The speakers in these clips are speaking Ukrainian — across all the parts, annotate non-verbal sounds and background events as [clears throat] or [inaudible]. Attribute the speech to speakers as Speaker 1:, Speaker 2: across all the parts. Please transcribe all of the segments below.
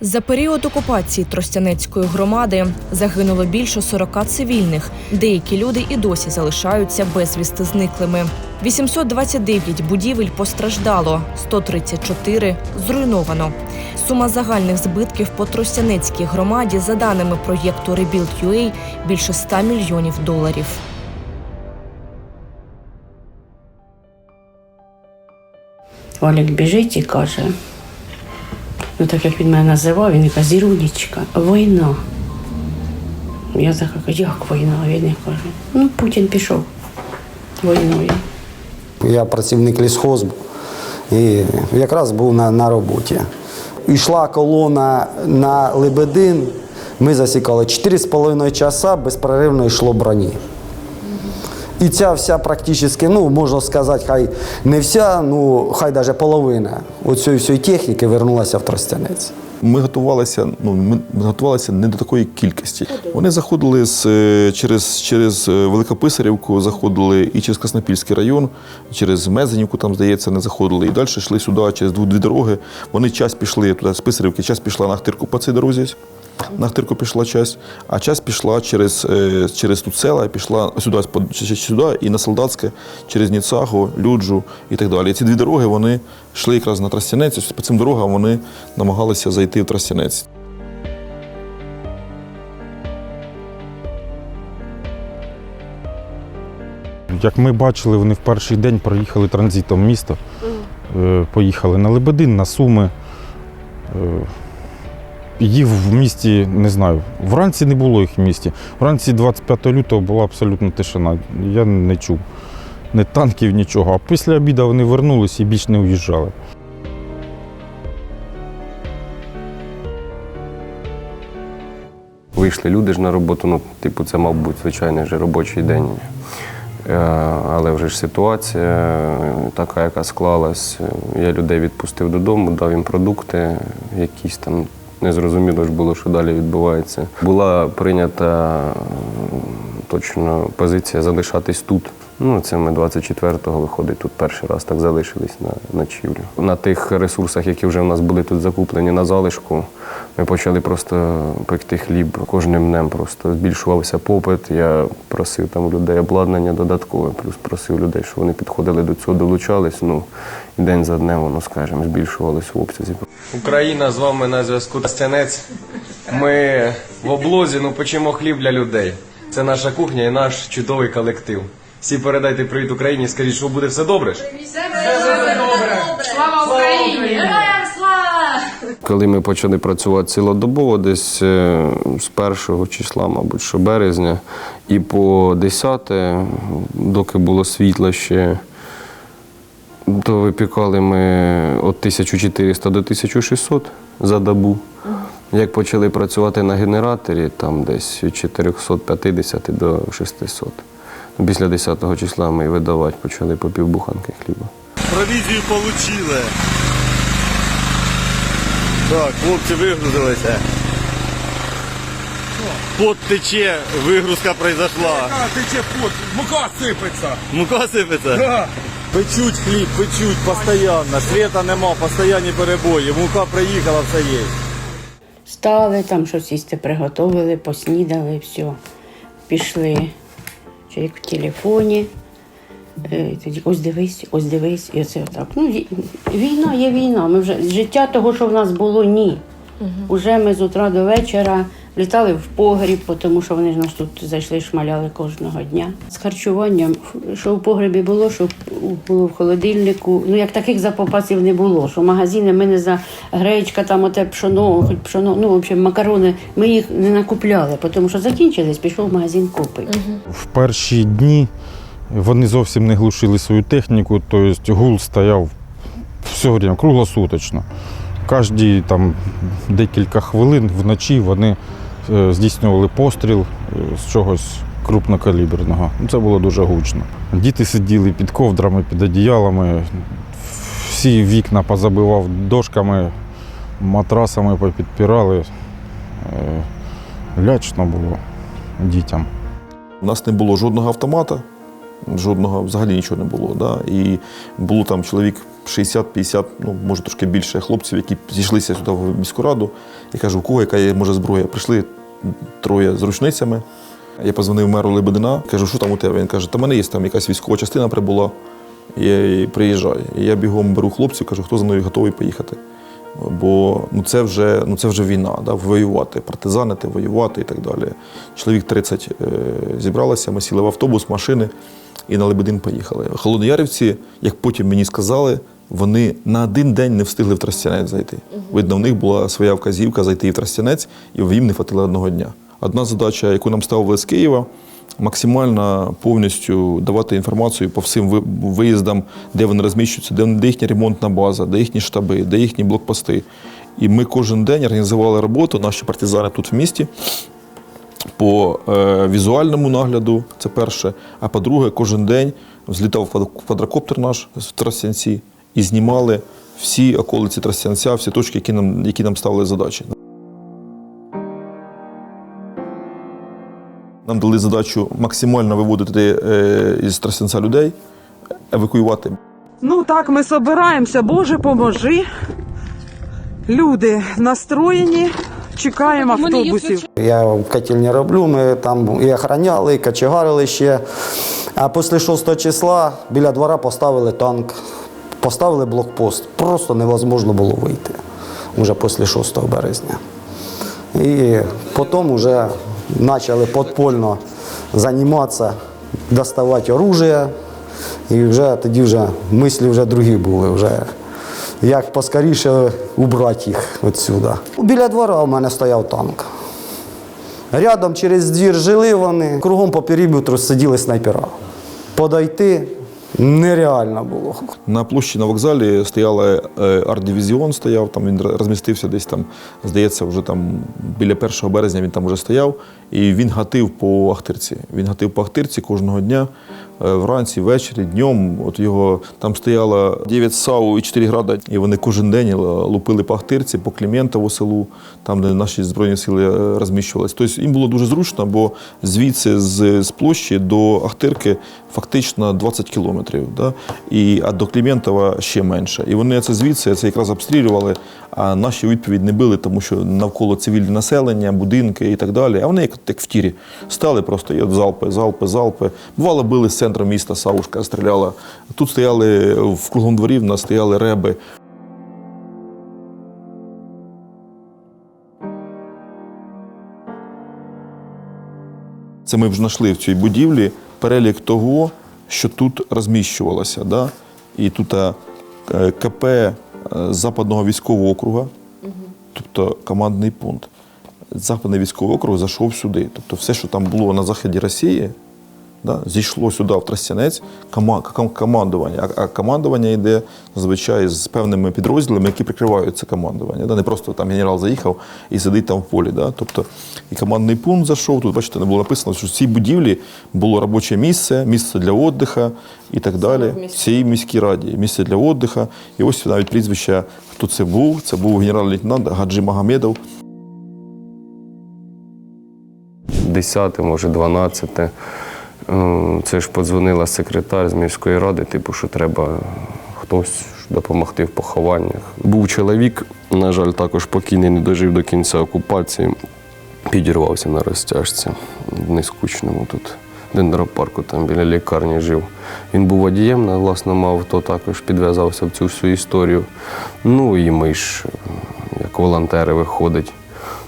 Speaker 1: За період окупації Тростянецької громади загинуло більше 40 цивільних. Деякі люди і досі залишаються безвісти зниклими. 829 будівель постраждало, 134 зруйновано. Сума загальних збитків по Тростянецькій громаді, за даними проєкту Rebuild.UA, більше 100 мільйонів доларів.
Speaker 2: Валік біжить і каже, ну так як він мене називав, він каже, Зірунечка, війна. Я така кажу, як війна? Він каже, ну Путін пішов війною.
Speaker 3: Я працівник лісхозбу і якраз був на, на роботі. Йшла колона на Лебедин. Ми засікали 4,5 часа безперервно йшло броні. І ця вся практично, ну можна сказати, хай не вся, ну хай навіть половина оцієї всієї техніки вернулася в Тростянець.
Speaker 4: Ми готувалися, ну ми готувалися не до такої кількості. Вони заходили з е, через, через е, Великописарівку, заходили і через Краснопільський район, через Мезенівку, там здається, не заходили. І далі йшли сюди через дві, дороги. Вони час пішли туди з Писарівки, час пішла на Ахтирку по цій дорозі. На Ахтирку пішла час, а час пішла через, е, через і пішла сюди, сюди і на Солдатське, через Ніцагу, Люджу і так далі. Ці дві дороги вони йшли якраз на Тростянець, ось по цим дорогам вони намагалися зайти в Тростянець.
Speaker 5: Як ми бачили, вони в перший день проїхали транзитом місто. Е, Поїхали на Лебедин, на Суми. Їх в місті не знаю. Вранці не було їх в місті. Вранці 25 лютого була абсолютно тишина. Я не чув ні танків, нічого. А після обіду вони вернулися і більш не уїжджали.
Speaker 6: Вийшли люди ж на роботу, ну, типу, це, мав бути звичайний же робочий день. Е, Але вже ж ситуація така, яка склалась. Я людей відпустив додому, дав їм продукти, якісь там незрозуміло ж було, що далі відбувається. Була прийнята точно позиція залишатись тут. Ну, це ми 24-го виходить, тут перший раз так залишились на ночівлю. На тих ресурсах, які вже в нас були тут закуплені на залишку, ми почали просто пекти хліб кожним днем. Просто збільшувався попит. Я просив там людей обладнання додаткове, плюс просив людей, щоб вони підходили до цього, долучались. Ну і день за днем, воно скажімо, збільшувалось в обсязі.
Speaker 7: Україна з вами на зв'язку Тростянець. Ми в облозі, ну печемо хліб для людей. Це наша кухня і наш чудовий колектив. Всі передайте привіт Україні, скажіть, що буде все добре. ж?
Speaker 8: Слава Україні! Героям слава!
Speaker 6: Коли ми почали працювати цілодобово, десь е, з першого числа, мабуть, що березня, і по 10, доки було світло ще, то випікали ми від 1400 до 1600 за добу. Як почали працювати на генераторі, там десь від 450 до 600. Після 10 числа ми видавати почали по півбуханки хліба.
Speaker 9: Провізію получили. Так, хлопці вигрузилися. Пот тече, вигрузка произошла.
Speaker 10: тече пот, мука сипеться.
Speaker 9: Мука сипеться? Печуть хліб, печуть постійно. Світа нема, постійні перебої. Мука приїхала, все є.
Speaker 2: Стали там, щось їсти приготували, поснідали, все. Пішли. Чоловік в телефоні. Е, Тоді ось дивись, ось дивись, і оце отак. Ну, війна є війна. Ми вже життя того, що в нас було, ні. Уже ми з утра до вечора літали в погріб, тому що вони ж нас тут зайшли, шмаляли кожного дня. З харчуванням, що в погребі було, що було в холодильнику. Ну як таких запасів не було. Що магазини ми не за гречка, там оте пшоно, хоч пшоно, ну в общем, макарони. Ми їх не накупляли, тому що закінчились, пішов в магазин купити.
Speaker 5: В перші дні вони зовсім не глушили свою техніку, тобто гул стояв все время, круглосуточно. Кожні там декілька хвилин вночі вони здійснювали постріл е, з чогось крупнокаліберного. Ну, Це було дуже гучно. Діти сиділи під ковдрами, під одіялами, всі вікна позабивав дошками, матрасами попідпирали. Е, Лячно було дітям.
Speaker 4: У нас не було жодного автомата. Жодного взагалі нічого не було. Да? І було там чоловік 60-50, ну може трошки більше хлопців, які зійшлися сюди в міську раду. Я кажу, у кого яка є може зброя? Прийшли троє з рушницями. Я позвонив меру Лебедина, кажу, що там у тебе? Він каже, та мене є там якась військова частина прибула. Я приїжджаю. І я бігом беру хлопців, кажу, хто за мною готовий поїхати. Бо ну, це, вже, ну, це вже війна, да, воювати, партизанити, воювати і так далі. Чоловік 30 е, зібралося, ми сіли в автобус, машини і на Лебедин поїхали. Холодноярівці, як потім мені сказали, вони на один день не встигли в Тростянець зайти. Видно, в них була своя вказівка зайти в Тростянець, і їм не хватило одного дня. Одна задача, яку нам ставили з Києва, максимально повністю давати інформацію по всім виїздам, де вони розміщуються, де, їхня ремонтна база, де їхні штаби, де їхні блокпости. І ми кожен день організували роботу, наші партизани тут в місті. По е, візуальному нагляду, це перше. А по-друге, кожен день злітав квад- квадрокоптер наш в Тростянці і знімали всі околиці Тростянця, всі точки, які нам, які нам ставили задачі. Нам дали задачу максимально виводити е, із Тростянця людей, евакуювати.
Speaker 11: Ну так, ми собираємося, Боже, поможи. Люди настроєні, чекаємо автобусів.
Speaker 3: Я в котельні роблю, ми там і охороняли, і кочегарили ще. А після 6 числа біля двора поставили танк, поставили блокпост. Просто невозможно було вийти вже після 6 березня. І потім вже почали підпольно займатися, доставати оружие. І вже тоді вже мислі вже другі були. Вже як поскоріше убрати їх відсюди. Біля двора у мене стояв танк. Рядом через двір жили вони, кругом по периметру сиділи снайпера. Подойти нереально було.
Speaker 4: На площі на вокзалі стояла е, арт-дивізіон, стояв, там він розмістився десь там, здається, вже там біля 1 березня він там вже стояв. І він гатив по Ахтирці. Він гатив по Ахтирці кожного дня, вранці, ввечері, днем. От його там стояло 9 САУ і 4 града, і вони кожен день лупили по Ахтирці, по Кліментову селу, там, де наші збройні сили е, розміщувалися. Тобто їм було дуже зручно, бо звідси з, з площі до Ахтирки фактично 20 кілометрів. Да? І, а до Кліментова ще менше. І вони це звідси це якраз обстрілювали, а наші відповідь не били, тому що навколо цивільне населення, будинки і так далі. А вони як, як в тірі стали просто і от залпи, залпи, залпи. Бувало, били з центру міста, Савушка стріляла. Тут стояли в кругом дворі, в нас стояли реби. Це ми вже знайшли в цій будівлі перелік того, що тут розміщувалося. Да? І тут е, КП е, Западного військового округа, тобто командний пункт. Западний військовий округ зайшов сюди. Тобто все, що там було на заході Росії, да, зійшло сюди в Тростянець командування. А, а командування йде зазвичай з певними підрозділами, які прикривають це командування. Да? Не просто там генерал заїхав і сидить там в полі. Да? Тобто і командний пункт зайшов. Тут, бачите, не було написано, що в цій будівлі було робоче місце, місце для віддиху і так далі. В цій міській раді місце для віддиху. І ось навіть прізвище, хто це був. Це був генерал-лейтенант Гаджи Магомедов.
Speaker 6: 10, може 12. Е, Це ж подзвонила секретар з міської ради, типу, що треба хтось допомогти в похованнях. Був чоловік, на жаль, також покійний, не дожив до кінця окупації, підірвався на розтяжці в нескучному тут. Дендропарку там біля лікарні жив. Він був водієм на власному авто, також підв'язався в цю всю історію. Ну і ми ж, як волонтери, виходить.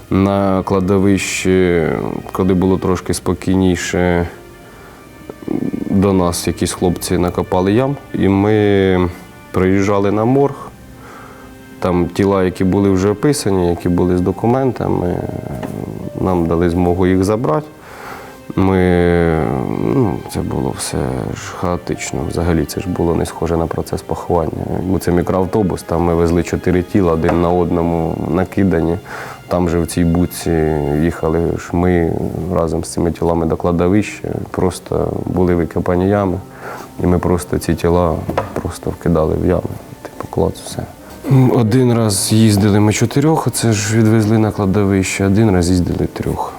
Speaker 6: На кладовищі, коли було трошки спокійніше, до нас якісь хлопці накопали ям, і ми приїжджали на морг. Там тіла, які були вже описані, які були з документами, нам дали змогу їх забрати. Ми, ну, це було все ж хаотично. Взагалі це ж було не схоже на процес поховання. Бо це мікроавтобус, там ми везли чотири тіла один на одному накидані. Там же в цій буці їхали ж ми разом з цими тілами до кладовища. Просто були викопані ями, і ми просто ці тіла просто вкидали в ями. Типу, клац, все. Один раз їздили ми чотирьох, це ж відвезли на кладовище, один раз їздили трьох.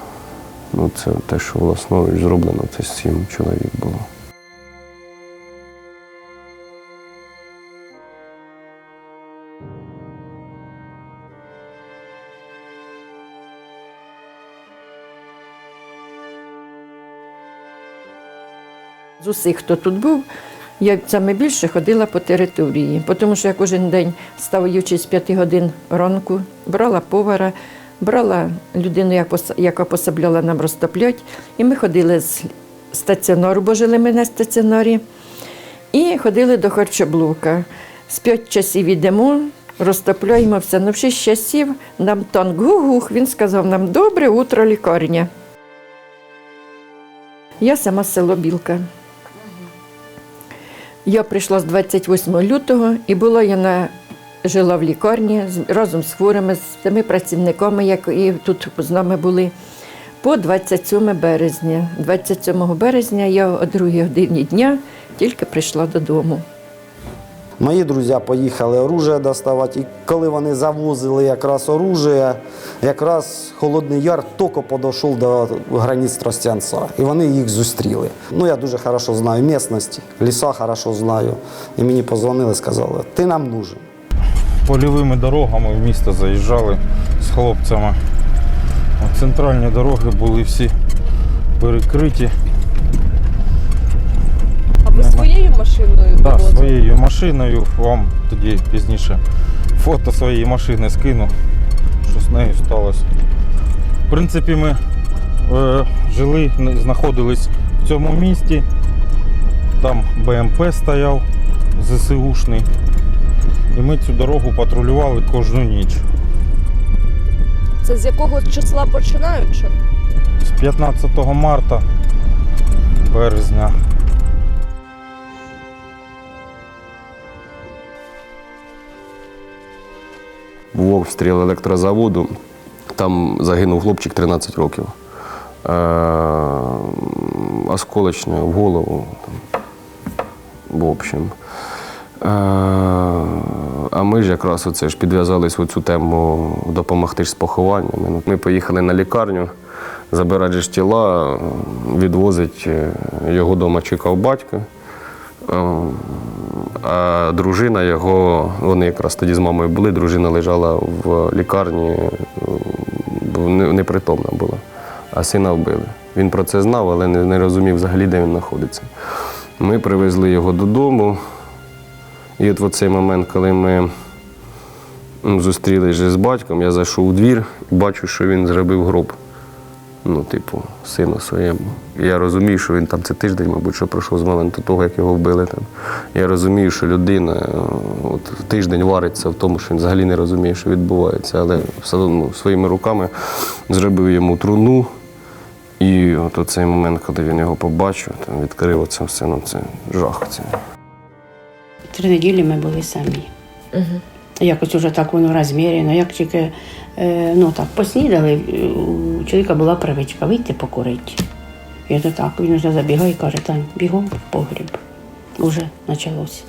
Speaker 6: Ну, це те, що власноруч зроблено, це сім чоловік було.
Speaker 12: З усіх, хто тут був, я саме більше ходила по території, тому що я кожен день, встаючи з п'яти годин ранку, брала повара, брала людину, яка пособляла нам розтоплять, і ми ходили з стаціонару, бо жили ми на стаціонарі, і ходили до харчоблока. З п'ять часів йдемо, розтопляємо. Ну, в шість часів нам танк гугух, він сказав нам добре утро, лікарня. Я сама село Білка. Я прийшла з 28 лютого і була я на жила в лікарні разом з хворими, з тими працівниками, які тут з нами були, по 27 березня. 27 березня я о 2 годині дня тільки прийшла додому.
Speaker 3: Мої друзі поїхали оружие доставати, і коли вони завозили якраз оружие, якраз Холодний Яр тільки підійшов до границь Тростянця, і вони їх зустріли. Ну, я дуже хорошо знаю місцевість, ліса хорошо знаю. І мені позвонили, сказали, ти нам нужен.
Speaker 5: Польовими дорогами в місто заїжджали з хлопцями. Центральні дороги були всі перекриті.
Speaker 1: Машиною
Speaker 5: вам тоді пізніше фото своєї машини скину, що з нею сталося. В принципі, ми е, жили, знаходились в цьому місті. Там БМП стояв ЗСУшний. І ми цю дорогу патрулювали кожну ніч.
Speaker 1: Це з якого числа починаючи?
Speaker 5: З 15 марта, березня.
Speaker 6: Був обстріл електрозаводу. Там загинув хлопчик 13 років. Е, осколочне в голову. В общем. Е, а ми ж якраз оце ж підв'язались в цю тему допомогти ж з похованнями. Ну, Ми поїхали на лікарню, забирати ж тіла, відвозить е, його вдома чекав батько. А дружина його, вони якраз тоді з мамою були, дружина лежала в лікарні, е, непритомна була, а сина вбили. Він про це знав, але не розумів взагалі, де він знаходиться. Ми привезли його додому. І от в цей момент, коли ми зустрілися з батьком, я зайшов у двір і бачу, що він зробив гроб. Ну, типу, сину своєму. Я розумію, що він там це тиждень, мабуть, що пройшов з моменту того, як його вбили там. Я розумію, що людина е, от, тиждень вариться в тому, що він взагалі не розуміє, що відбувається, але все одно ну, своїми руками зробив йому труну. І от цей момент, коли він його побачив, там відкрив оце все, ну це жах. Це.
Speaker 2: Три неділі ми були самі.
Speaker 1: Угу.
Speaker 2: Якось уже так воно розмірено, як тільки ну, так, поснідали, е, у чоловіка була привичка вийти покурити. Я то так, він вже забігає і каже, Тань, бігом в погріб. Уже почалося.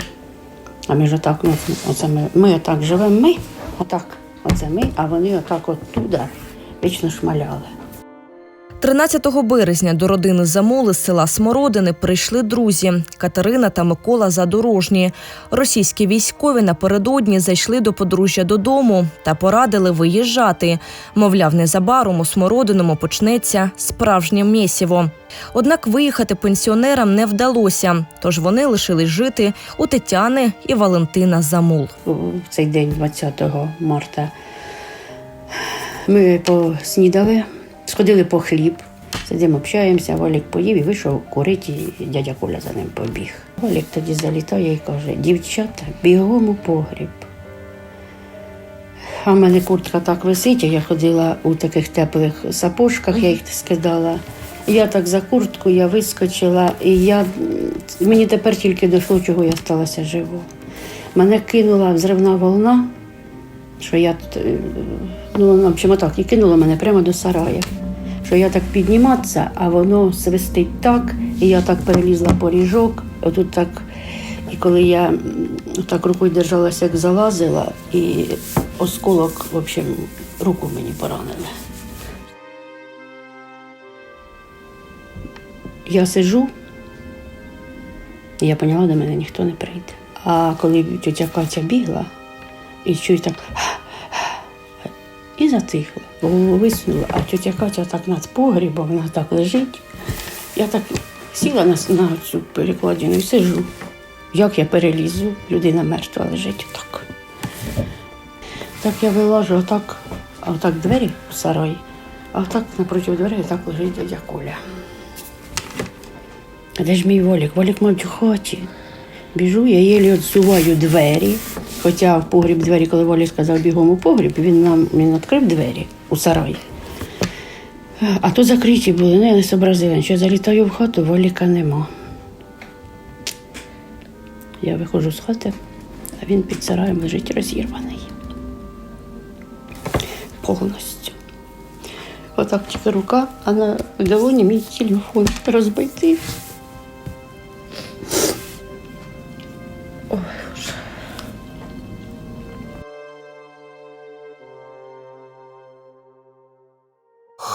Speaker 2: А ми ж отак, ну, оце ми, ми отак живемо, ми, отак, оце ми, а вони отак оттуда вічно шмаляли.
Speaker 1: 13 березня до родини Замоли з села Смородини прийшли друзі Катерина та Микола Задорожні. Російські військові напередодні зайшли до подружжя додому та порадили виїжджати. Мовляв, незабаром у Смородиному почнеться справжнє мєсіво. Однак виїхати пенсіонерам не вдалося, тож вони лишились жити у Тетяни і Валентина Замул.
Speaker 2: в цей день, 20 марта, ми поснідали, сходили по хліб, сидимо, общаємося, Валік поїв і вийшов курити, і дядя Коля за ним побіг. Валік тоді залітає і каже, дівчата, бігом у погріб. А в мене куртка так висить, я ходила у таких теплих сапожках, я їх скидала. Я так за куртку, я вискочила, і я, мені тепер тільки дійшло, чого я сталася живо. Мене кинула взривна волна, що я тут, е, ну, в общем, так, і кинула мене прямо до сарая. Що я так підніматися, а воно свистить так, і я так перелізла поріжок, отут так. І коли я так рукою держалася, як залазила, і осколок, в общем, руку мені поранили. Я сижу, і я поняла, до мене ніхто не прийде. А коли тетя Катя бігла, і чую так і затихла, висунула, а тетя Катя так над погрібом, вона так лежить. Я так Сіла на, на цю перекладину і сижу. Як я перелізу, людина мертва лежить отак. Так я вилажу отак, а отак двері в сараї, а отак напроти дверей отак лежить дядя Коля. Де ж мій волік? Волік, мабуть, у хаті. Біжу, я єлі відсуваю двері. Хоча в погріб двері, коли Волі сказав бігом у погріб, він нам він відкрив двері у сараї. А то закриті були, ну я не зобразила, що залітаю в хату, воліка нема. Я виходжу з хати, а він під сараєм лежить розірваний. Повністю. Отак тільки рука, а на долоні мій телефон розбитий.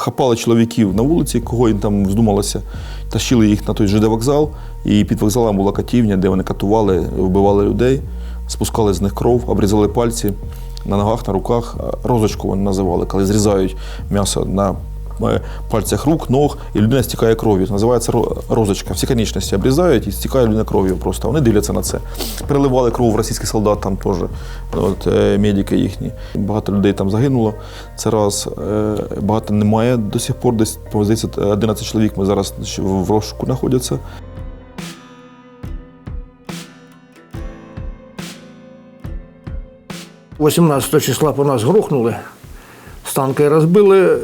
Speaker 4: Хапали чоловіків на вулиці, кого їм там вздумалося, тащили їх на той ЖД вокзал, і під вокзалом була катівня, де вони катували, вбивали людей, спускали з них кров, обрізали пальці на ногах, на руках. Розочку вони називали, коли зрізають м'ясо на пальцях рук, ног, і людина стікає кров'ю. Називається розочка. Всі конечності обрізають і стікає людина кров'ю просто. Вони дивляться на це. Переливали кров російських солдат там теж, от, е, медики їхні. Багато людей там загинуло. Це раз. Е, Багато немає до сих пор. Десь, по- здається, 11 чоловік ми зараз в розшуку знаходяться.
Speaker 13: – 18 числа по нас грохнули, з танки розбили,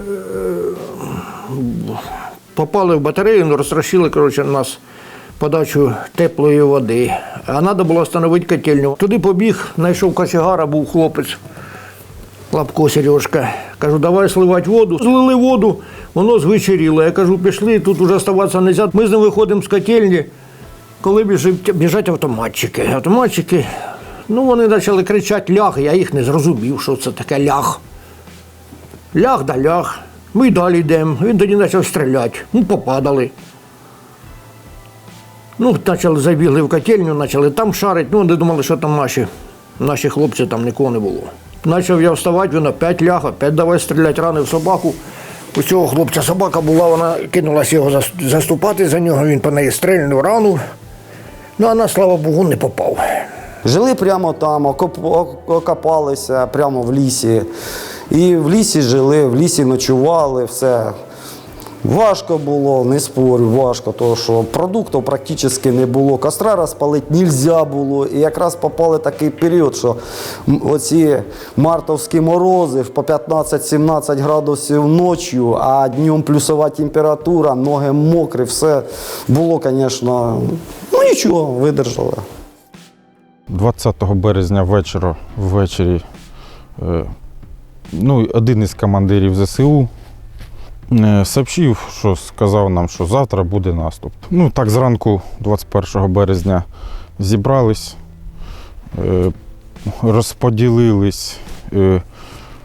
Speaker 13: попали в батарею, ну, розтрощили коротше, нас подачу теплої води. А треба було встановити котельню. Туди побіг, знайшов кочегара, був хлопець. Лапко Сережка. Кажу, давай сливати воду. Злили воду, воно звечеріло. Я кажу, пішли, тут уже оставатися не можна. Ми з ним виходимо з котельні, коли біжать, біжать автоматчики. Автоматчики, ну вони почали кричати ляг, я їх не зрозумів, що це таке ляг. Ляг да ляг. Ми й далі йдемо. Він тоді почав стріляти. Ну, попадали. Ну, почали забігли в котельню, почали там шарити. Ну, вони думали, що там наші, наші хлопці, там нікого не було. Почав я вставати, він опять ляг, опять давай стріляти, ранив собаку. У цього хлопця собака була, вона кинулася його заступати за нього, він по неї стрельнув рану. Ну, а на, слава Богу, не попав.
Speaker 3: Жили прямо там, окопалися прямо в лісі. І в лісі жили, в лісі ночували, все. Важко було, не спорю, важко, тому що продуктів практично не було. Костра розпалити не можна було. І якраз попали такий період, що оці мартовські морози по 15-17 градусів ночі, а днем плюсова температура, ноги мокрі, все було, звісно, ну нічого, видержали.
Speaker 5: 20 березня вечора, ввечері е, ну, один із командирів ЗСУ е, сообщив, що сказав нам, що завтра буде наступ. Ну, так зранку, 21 березня, зібрались, е, розподілились е,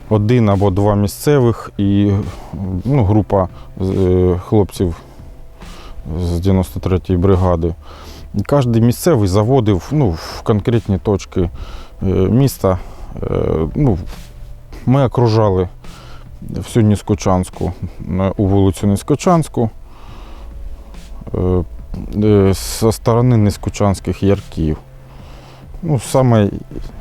Speaker 5: один або два місцевих і ну, група хлопців з 93-ї бригади. Кожен місцевий заводив ну, в конкретні точки міста. Ну, ми окружали всю Ніскочанську у вулицю Ніскочанську е, е, зі сторони Ніскочанських ярків. Ну, саме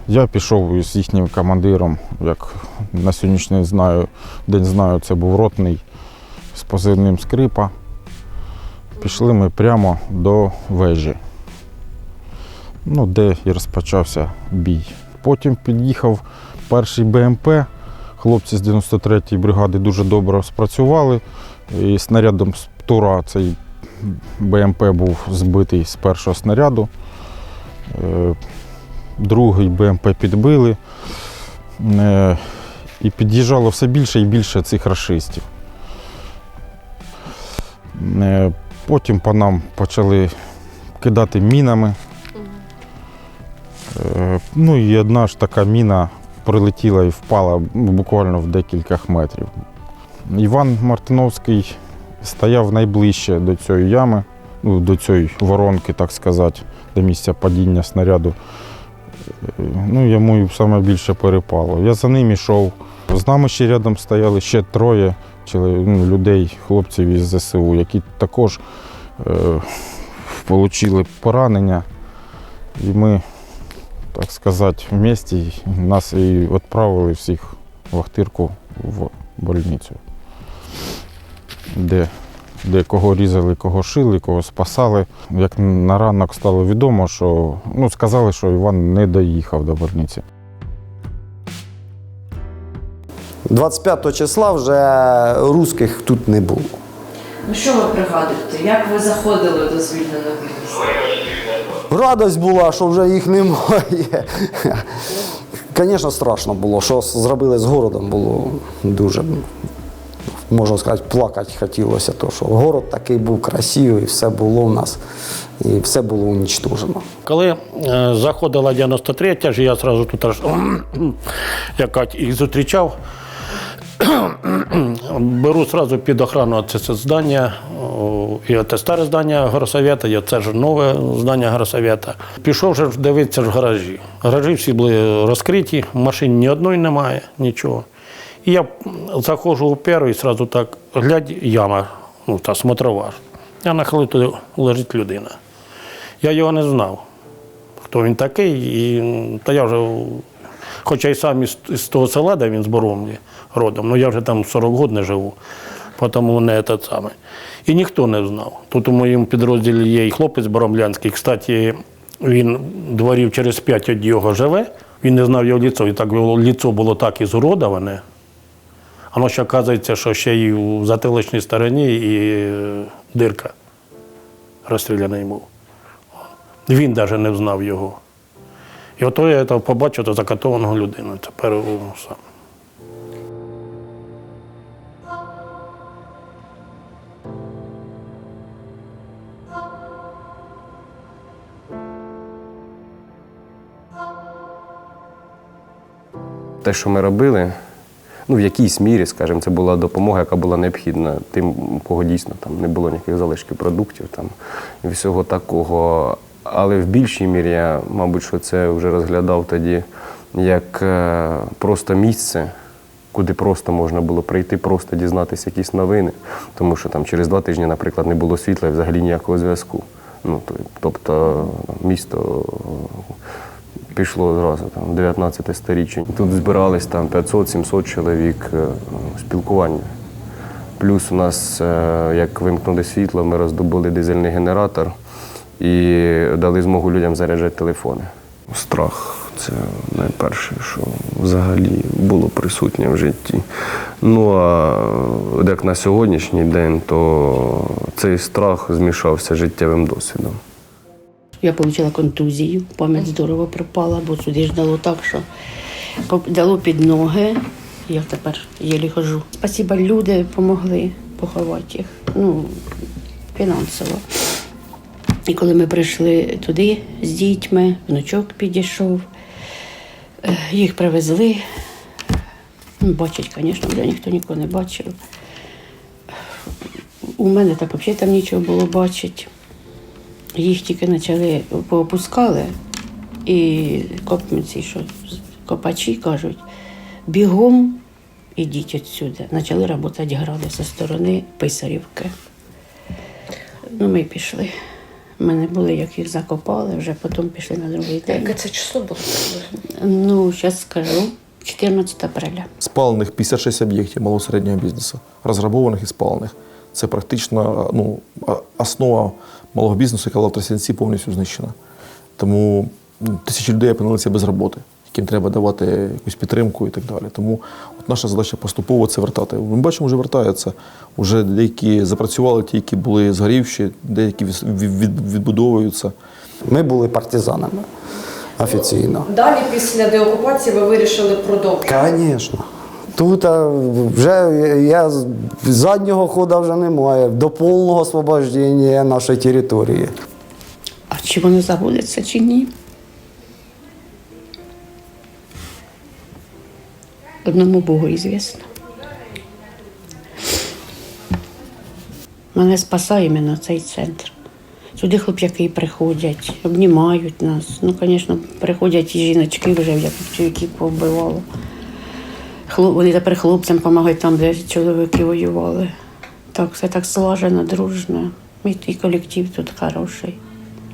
Speaker 5: я пішов із їхнім командиром, як на сьогоднішній знаю, день знаю, це був ротний з позивним скрипа. Пішли ми прямо до вежі, ну, де і розпочався бій. Потім під'їхав перший БМП. Хлопці з 93-ї бригади дуже добре спрацювали. І снарядом з Тура цей БМП був збитий з першого снаряду. Е, Другий БМП підбили. Е, І під'їжджало все більше і більше цих рашистів. Е, Потім по нам почали кидати мінами. Ну і одна ж така міна прилетіла і впала буквально в декілька метрів. Іван Мартиновський стояв найближче до цієї ями, ну, до цієї воронки, так сказати, до місця падіння снаряду. Ну, йому саме більше перепало. Я за ним йшов. З нами ще рядом стояли ще троє ну, людей, хлопців із ЗСУ, які також е, отримали поранення. І ми, так сказати, в місті нас і відправили всіх в Ахтирку в больницю, де, де кого різали, кого шили, кого спасали. Як на ранок стало відомо, що ну, сказали, що Іван не доїхав до больниці.
Speaker 3: 25 числа вже русських тут не було.
Speaker 1: Ну що ви пригадуєте? Як ви заходили до звільненого міста?
Speaker 3: Радость була, що вже їх немає. Звісно, страшно було. Що зробили з городом, було дуже, можна сказати, плакати хотілося. То, що город такий був красивий, все було в нас, і все було унічтожено.
Speaker 14: Коли е, заходила 93 ж я одразу тут аж [clears throat] як їх зустрічав. [clears throat] Беру одразу під охрану це, здання, і це старе здання горосовета, і це ж нове здання горосовета. Пішов вже дивитися в гаражі. Гаражі всі були розкриті, машин ні одної немає, нічого. І я заходжу у перший, і одразу так, глядь, яма, ну, та смотрова. Я нахилив туди лежить людина. Я його не знав, хто він такий. І, та я вже, хоча й сам із, із того села, де він з Боромлі родом, ну я вже там 40 років не живу, тому не те саме. І ніхто не знав. Тут у моєму підрозділі є і хлопець Боромлянський. Кстати, він дворів через п'ять від його живе, він не знав його ліцо, і так ліцо було так і зуродоване. А воно ще оказується, що ще й у затилочній стороні і е, дирка розстріляний був. Він навіть не знав його. І ото я побачив то закатованого людину. Тепер о, сам.
Speaker 6: Те, що ми робили, ну в якійсь мірі, скажімо, це була допомога, яка була необхідна тим, у кого дійсно там не було ніяких залишків продуктів там, і всього такого. Але в більшій мірі я, мабуть, що це вже розглядав тоді як е, просто місце, куди просто можна було прийти, просто дізнатися якісь новини. Тому що там через два тижні, наприклад, не було світла і взагалі ніякого зв'язку. Ну, тобто місто пішло одразу там 19 сторіччя. Тут збирались там 500-700 чоловік е, спілкування. Плюс у нас, е, як вимкнули світло, ми роздобули дизельний генератор і дали змогу людям заряджати телефони. Страх це найперше, що взагалі було присутнє в житті. Ну а як на сьогоднішній день, то цей страх змішався життєвим досвідом.
Speaker 2: Я отримала контузію, пам'ять здорово пропала, бо сюди ж дало так, що дало під ноги. Я тепер єлі хожу. Спасіба, люди допомогли поховати їх. Ну, фінансово. І коли ми прийшли туди з дітьми, внучок підійшов, е, їх привезли. Ну, бачить, звісно, вже ніхто нікого не бачив. У мене так взагалі там нічого було бачити. Їх тільки почали поопускали, і копниці, що копачі кажуть, бігом ідіть відсюди. Почали працювати гради зі сторони Писарівки. Ну, ми пішли. Ми не були, як їх закопали, вже потім пішли на другий день.
Speaker 1: Яке це число було?
Speaker 2: Ну, зараз скажу, 14 апреля.
Speaker 4: Спалених 56 об'єктів малого середнього бізнесу, розграбованих і спалених. Це практично ну, основа малого бізнесу, яка була в Тростянці повністю знищена. Тому ну, тисячі людей опинилися без роботи, яким треба давати якусь підтримку і так далі. Тому от наша задача поступово це вертати. Ми бачимо, вже вертаються. Уже деякі запрацювали, ті, які були згорівші, деякі від- від- відбудовуються.
Speaker 3: Ми були партизанами офіційно.
Speaker 1: Далі, після деокупації, ви вирішили продовжити.
Speaker 3: Звісно. Тут вже я заднього ходу вже немає. До повного освобождення нашої території.
Speaker 2: А чи воно забудеться, чи ні? Одному Богу ізвісно. Мене спасає іменно цей центр. Сюди хлоп'яки приходять, обнімають нас. Ну, звісно, приходять і жіночки вже, як чоловіків повбивало. Хлоп, вони тепер хлопцям допомагають там, де чоловіки воювали. Так, все так слажено, дружно. І колектив тут хороший.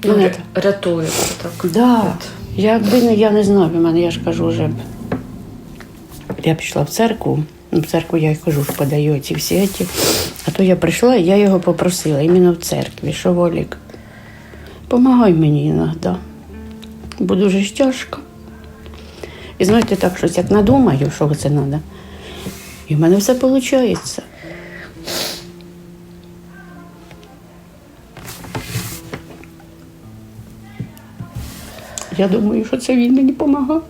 Speaker 2: Мене так-
Speaker 1: Рятує так.
Speaker 2: Да. Якби не я не знаю, в мене я ж кажу вже. б. Я пішла в церкву, ну, в церкву я й кажу, що подаю ці всі ці. А то я прийшла, і я його попросила, іменно в церкві, що Волік, помагай мені іноді. Бо дуже ж тяжко. І знаєте, так щось як надумаю, що це треба. І в мене все виходить. Я думаю, що це він мені допомагав.